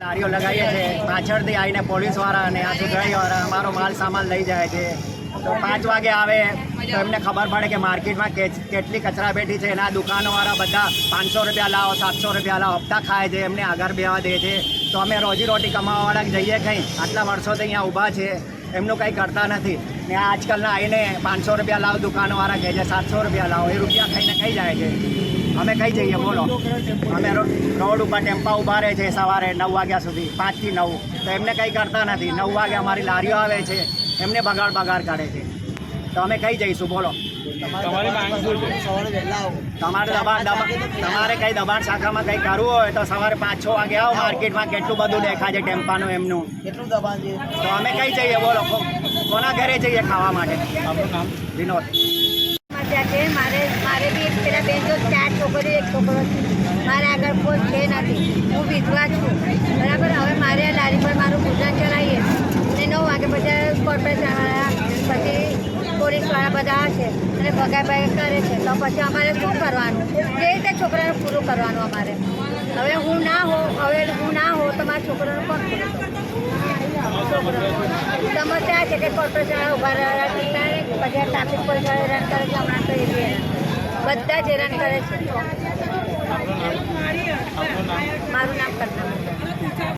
લારીઓ લગાવીએ છીએ પાછળથી આવીને પોલીસવાળા અને આ સુધરાઈવાળા અમારો માલ સામાન લઈ જાય છે. તો પાંચ વાગે આવે, તો એમને ખબર પડે કે માર્કેટમાં કેટલી કચરા પેટી છે. એના દુકાનોવાળા બધા પાંચસો રૂપિયા લાવો, સાતસો રૂપિયા લાવો, હપ્તા ખાય છે. એમને આગળ બેવા દે છે. તો અમે રોજી રોટી કમાવાવાળા જઈએ કંઈ? આટલા વર્ષોથી અહીંયા ઊભા છે. એમનું કંઈ કરતા નથી. ને આજકાલના આવીને પાંચસો રૂપિયા લાવો, દુકાનવાળા કહે છે, સાતસો રૂપિયા લાવો, એ રૂપિયા ખાઈને ખાઈ જાય છે. અમે કઈ જઈએ, બોલો. અમે રોડ ઉપર ટેમ્પા ઊભા રહે છે સવારે નવ વાગ્યા સુધી, પાંચથી નવ. તો એમને કંઈ કરતા નથી. નવ વાગે અમારી લારીઓ આવે છે, એમને બગાડ બગાડ કાઢે છે. તો અમે કઈ જઈશું બોલો. તમારી માંગ શું છે તમારે દબાણ દબાણ તમારે કઈ દબાણ શાખામાં કંઈ કરવું હોય તો સવારે પાંચ છ વાગે આવો માર્કેટમાં કેટલું બધું દેખાય છે ટેમ્પાનું એમનું. કેટલું દબાણ છે? તો અમે કઈ જઈએ બોલો. કોના ઘરે જઈએ ખાવા માટે? વિનોદ. મારે મારે બી એક પેલા બેન જો ચાર છોકરી એક છોકરો મારે આગળ કોઈ છે નથી. હું વિધવા છું બરાબર હવે મારે આ લારી પર મારું ગુજરાન ચલાવીએ અને નવ વાગે પછી કોર્પોરેશનવાળા પોલીસવાળા બધા છે. અને ભગાભાઈ કરે છે. તો પછી અમારે શું કરવાનું? જે રીતે છોકરાને પૂરું કરવાનું અમારે? હવે હું ના હો, હવે હું ના હો તો મારા છોકરાનું કોણ સમસ્યા છે કે કોર્પોરેશન ઊભા રહ્યા પછી ટ્રાફિક પોલીસ હેરાન કરે છે, હમણાં તો એ બધા જ હેરાન કરે છે.